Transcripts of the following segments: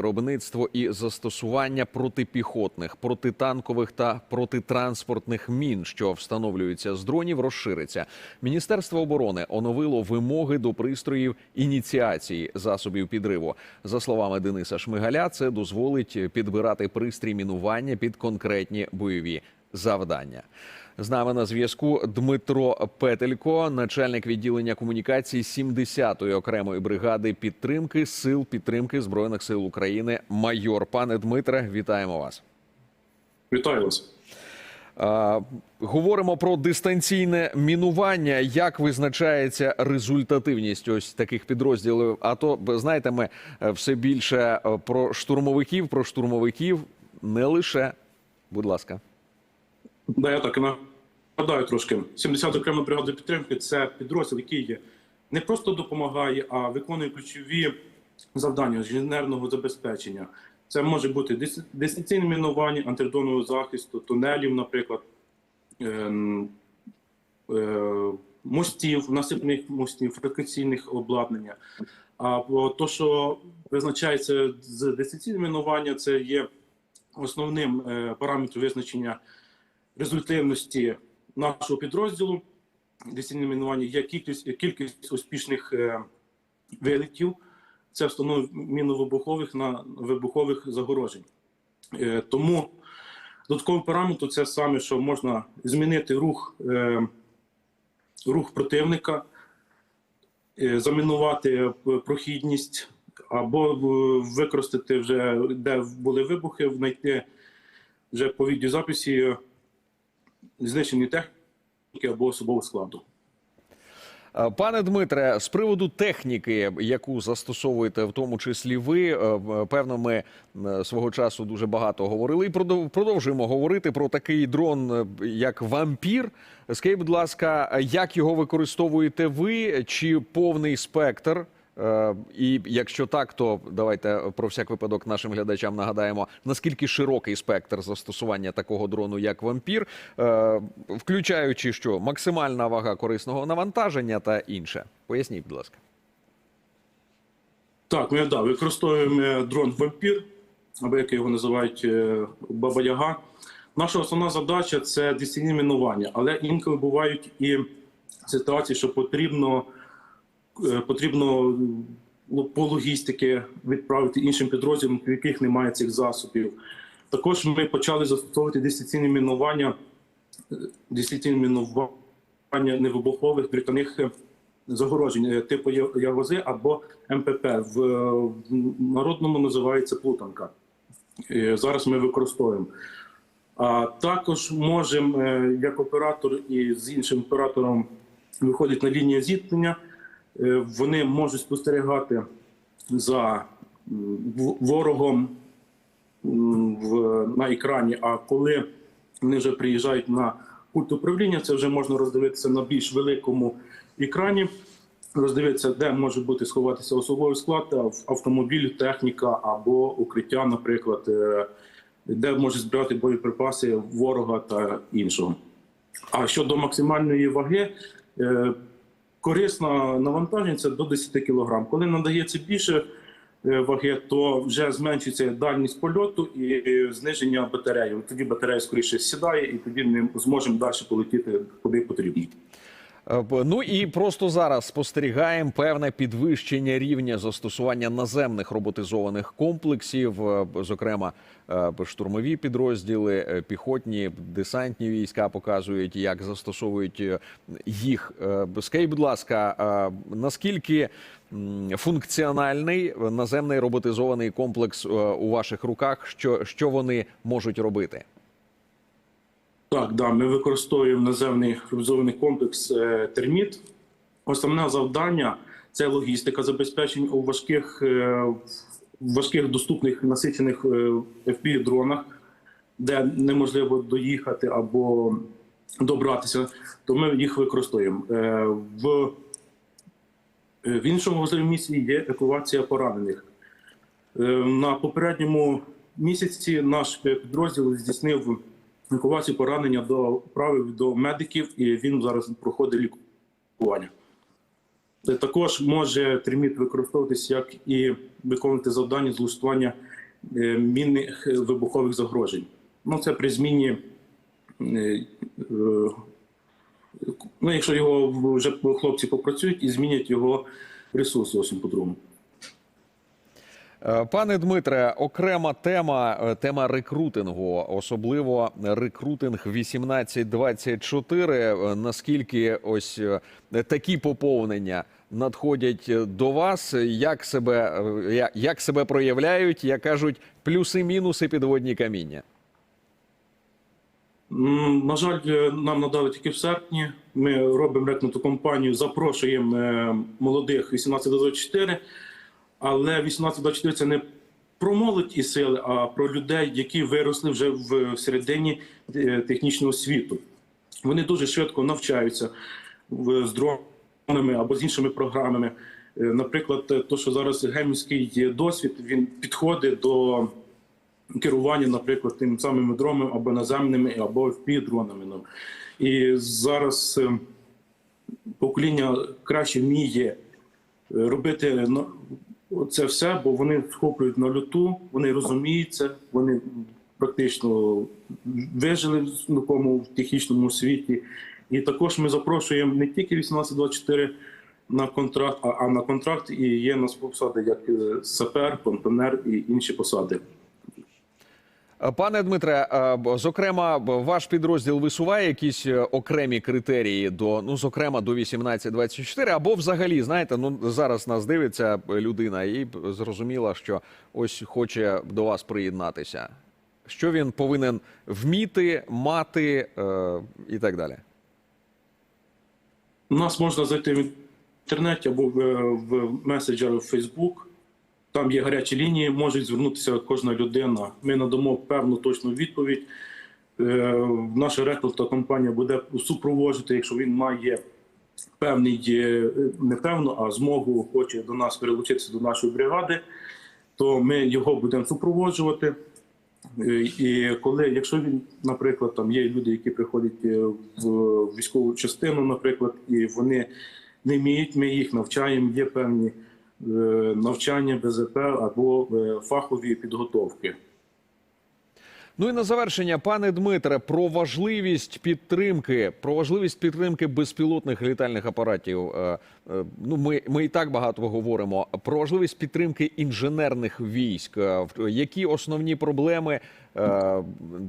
Виробництво і застосування протипіхотних, протитанкових та протитранспортних мін, що встановлюються з дронів, розшириться. Міністерство оборони оновило вимоги до пристроїв ініціації засобів підриву. За словами Дениса Шмигаля, це дозволить підбирати пристрій мінування під конкретні бойові завдання. З нами на зв'язку Дмитро Петелько, начальник відділення комунікації 70-ї окремої бригади підтримки сил підтримки збройних сил України. Майор пане Дмитре, вітаємо вас. Вітаю вас. Говоримо про дистанційне мінування. Як визначається результативність ось таких підрозділів? А то знаєте, ми е, все більше е, про штурмовиків, про штурмовиків не лише. Будь ласка. Да, я так і нагадаю трошки. 70 окрема бригада підтримки це підрозділ, який не просто допомагає, а виконує ключові завдання з інженерного забезпечення. Це може бути дистанційне мінування, антидронового захисту, тунелів, наприклад, ем, е, мостів, насипних мостів, фрикаційних обладнання. А то, що визначається з дистанційним мінування, це є основним е, параметром визначення результативності нашого підрозділу. Мінування є кількість, кількість успішних е, вилетів. Це встановлення міновибухових на вибухових загорожень. Е, тому додатковим параметром це саме, що можна змінити рух, е, рух противника, е, замінувати е, прохідність або використати вже, де були вибухи, знайти вже по відеозаписі знищені техніки або особового складу. Е, Пане Дмитре, з приводу техніки, яку застосовуєте, в тому числі ви, е, певно, ми е, свого часу дуже багато говорили і продовжуємо говорити про такий дрон, е, як вампір. Скажіть, будь ласка, як його використовуєте ви? Чи повний спектр? Е, І якщо так, то давайте про всяк випадок нашим глядачам нагадаємо, наскільки широкий спектр застосування такого дрону, як вампір, е, включаючи що максимальна вага корисного навантаження та інше. Поясніть, будь ласка. Так, ми да, використовуємо дрон вампір, або як його називають е, Баба Яга. Наша основна задача це дистанційне мінування, але інколи бувають і ситуації, що потрібно, е, потрібно ну, по логістики відправити іншим підрозділам, в яких немає цих засобів. Також ми почали застосовувати дистанційне мінування, е, дистанційне мінування невибухових дротяних е, загорожень е, типу Ягози або МПП. В е, народному називається плутанка. Е, Зараз ми використовуємо. А також можемо, е, як оператор і з іншим оператором виходить на лінію зіткнення. Е, Вони можуть спостерігати за ворогом в, на екрані. А коли вони вже приїжджають на пульт управління, це вже можна роздивитися на більш великому екрані. Роздивитися, де може бути сховатися особовий склад, автомобіль, техніка або укриття, наприклад, е, де може збирати боєприпаси ворога та іншого. А щодо максимальної ваги, е, корисна навантаження це до 10 кг. Коли надається більше е, ваги, то вже зменшується дальність польоту і зниження батареї. Тоді батарея скоріше сідає, і тоді ми зможемо далі полетіти куди потрібно. Е, Ну і просто зараз спостерігаємо певне підвищення рівня застосування наземних роботизованих комплексів, е, зокрема е, штурмові підрозділи, піхотні, десантні війська показують, як застосовують їх. Скажіть, будь ласка, наскільки функціональний наземний роботизований комплекс у ваших руках? Що, що вони можуть робити? Так, да, ми використовуємо наземний роботизований комплекс е, терміт. Основне завдання це логістика забезпечень у важких, е, важких доступних насичених fpv дронах, де неможливо доїхати або добратися, то ми їх використовуємо. Е, В, е, в іншому важливому місці є евакуація поранених. Е, На попередньому місяці наш підрозділ здійснив евакуацію поранення до правив до медиків, і він зараз проходить лікування. Також може терміт використовуватись як і виконувати завдання з влаштування е, мінних вибухових загрожень. Ну, це при зміні, е, е, ну, якщо його вже хлопці попрацюють і змінять його ресурс зовсім по-другому. Е, Пане Дмитре, окрема тема е, тема рекрутингу, особливо рекрутинг 1824. Е, Наскільки ось такі поповнення надходять до вас? Як себе як себе проявляють? Як кажуть, плюси-мінуси підводні каміння? На жаль, нам надали тільки в серпні. Ми робимо рекнуту кампанію, запрошуємо молодих 18-24, але 18-24 це не про молодь і сили, а про людей, які виросли вже в середині е, технічного світу. Вони дуже швидко навчаються з дронами або з іншими програмами. Е, Наприклад, то, що зараз гемівський досвід він підходить до керування, наприклад, тим самими дронами або наземними, або впівдронами. Ну. І зараз е, покоління краще вміє робити це все, бо вони схоплюють на люту, вони розуміються, вони практично вижили в такому технічному світі. І також ми запрошуємо не тільки 1824 на контракт, а, а на контракт і є у нас посади як е, сапер, понтонер і інші посади. Е, Пане Дмитре, е, зокрема, ваш підрозділ висуває якісь е, окремі критерії до, ну, зокрема, до 18-24, або взагалі, знаєте, ну зараз нас дивиться людина і зрозуміла, що ось хоче до вас приєднатися. Що він повинен вміти, мати е, і так далі. У нас можна зайти в інтернеті або в, в меседжер в Facebook. Там є гарячі лінії, може звернутися кожна людина. Ми надамо певну точну відповідь. Е, Наша рекрутна компанія буде супроводжувати, якщо він має певний е, не певну, а змогу хоче до нас перелучитися до нашої бригади, то ми його будемо супроводжувати. Е, І коли, якщо він, наприклад, там є люди, які приходять в військову частину, наприклад, і вони не вміють, ми їх навчаємо, є певні навчання БЗП або е, фахові підготовки. Ну і на завершення, пане Дмитре, про важливість підтримки, про важливість підтримки безпілотних літальних апаратів. Е, е, Ну, ми, ми і так багато говоримо про важливість підтримки інженерних військ. Е, Які основні проблеми? е,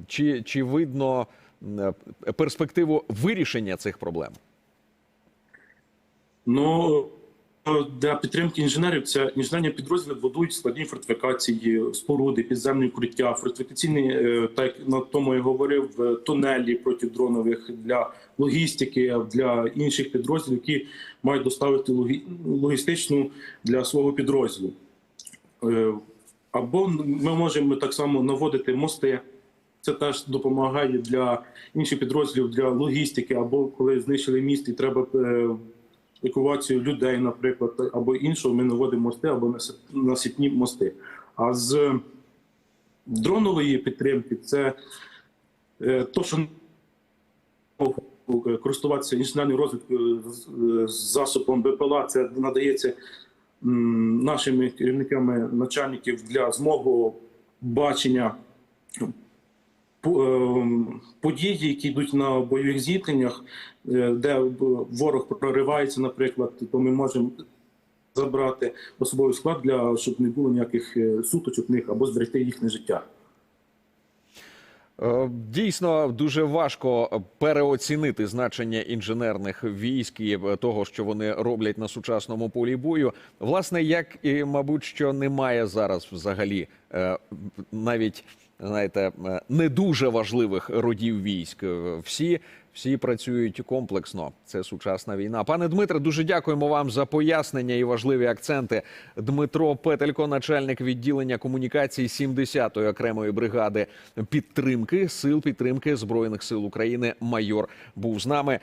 Чи, чи видно е, перспективу вирішення цих проблем? Ну для підтримки інженерів це інженерні підрозділи будують складні фортифікації, споруди, підземні укриття, фортифікаційні, е, так на тому я говорив, е, тунелі протидронових для логістики, для інших підрозділів, які мають доставити логістичну для свого підрозділу. Е, Або ми можемо так само наводити мости. Це теж допомагає для інших підрозділів для логістики, або коли знищили міст і треба евакуацію людей, наприклад, або іншого, ми наводимо мости або насип- насипні мости. А з дронової підтримки це е, то, що користуватися інженерною розвідкою з- з засобом БПЛА, це надається нашими керівниками начальників для змогу бачення події, які йдуть на бойових зіткненнях, е, де ворог проривається, наприклад, то ми можемо забрати особовий склад для щоб не було ніяких е, суточок них або зберегти їхнє життя. Е, Дійсно дуже важко переоцінити значення інженерних військ і е, того, що вони роблять на сучасному полі бою. Власне, як і мабуть, що немає зараз взагалі е, навіть знаєте, не дуже важливих родів військ. Всі, всі працюють комплексно. Це сучасна війна. Пане Дмитре, дуже дякуємо вам за пояснення і важливі акценти. Дмитро Петелько, начальник відділення комунікацій 70-ї окремої бригади підтримки сил підтримки збройних сил України. Майор був з нами.